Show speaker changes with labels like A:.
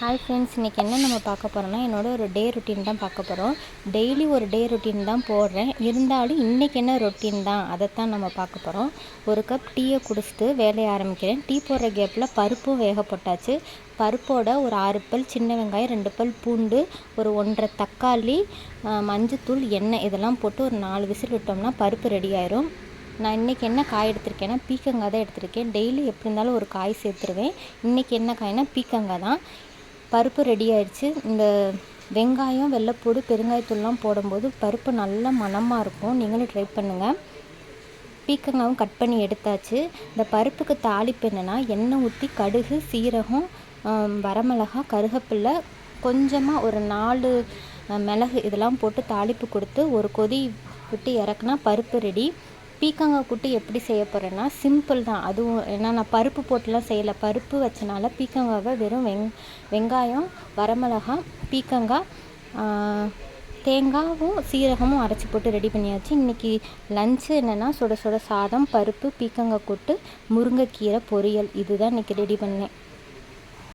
A: Hi friends இன்றைக்கி என்ன நம்ம பார்க்க போகிறோம்னா என்னோட ஒரு டே ரொட்டீன் தான் பார்க்க போகிறோம் டெய்லி ஒரு டே ரொட்டீன் தான் போடுறேன். இருந்தாலும் இன்றைக்கி என்ன ரொட்டீன் தான் அதைத்தான் நம்ம பார்க்க போகிறோம் ஒரு கப் டீயை குடிச்சிட்டு வேலையை ஆரம்பிக்கிறேன். டீ போடுற கேப்பில் பருப்பும் வேக போட்டாச்சு. பருப்போட ஒரு ஆறு பல் சின்ன வெங்காயம் ரெண்டு பல் பூண்டு ஒரு ஒன்றரை தக்காளி மஞ்சத்தூள் எண்ணெய் இதெல்லாம் போட்டு ஒரு நாலு விசில் விட்டோம்னா பருப்பு ரெடி ஆயிரும். நான் இன்றைக்கி என்ன காய் எடுத்திருக்கேன்னா பீக்கங்காய் தான் எடுத்திருக்கேன். டெய்லி எப்படி இருந்தாலும் ஒரு காய் சேர்த்துருவேன். இன்றைக்கி என்ன காய்னா பீக்கங்காய் தான். பருப்பு ரெடி ஆயிடுச்சு. இந்த வெங்காயம் வெள்ளைப்பூடு பெருங்காயத்தூள்லாம் போடும்போது பருப்பு நல்ல மணமாக இருக்கும். நீங்களும் ட்ரை பண்ணுங்கள் பீக்கங்காவும் கட் பண்ணி எடுத்தாச்சு. இந்த பருப்புக்கு தாளிப்பு என்னென்னா எண்ணெய் ஊற்றி கடுகு சீரகம் வரமிளகா கருகப்பில்லை கொஞ்சமாக ஒரு நாலு மிளகு இதெல்லாம் போட்டு தாளிப்பு கொடுத்து ஒரு கொதி விட்டு இறக்குனா பருப்பு ரெடி பீக்கங்காய் கூட்டு எப்படி செய்ய போகிறேன்னா சிம்பிள் தான். அதுவும் ஏன்னா நான் பருப்பு போட்டுலாம் செய்யலை. பருப்பு வச்சனால பீக்கங்காவை வெறும் வெங் வெங்காயம் வரமிளகா பீக்கங்காய் தேங்காவும் சீரகமும் அரைச்சி போட்டு ரெடி பண்ணியாச்சு. இன்றைக்கி லஞ்சு என்னென்னா சுட சுட சாதம் பருப்பு பீக்கங்காய் கூட்டு முருங்கைக்கீரை பொரியல். இதுதான் இன்றைக்கி ரெடி பண்ணேன்.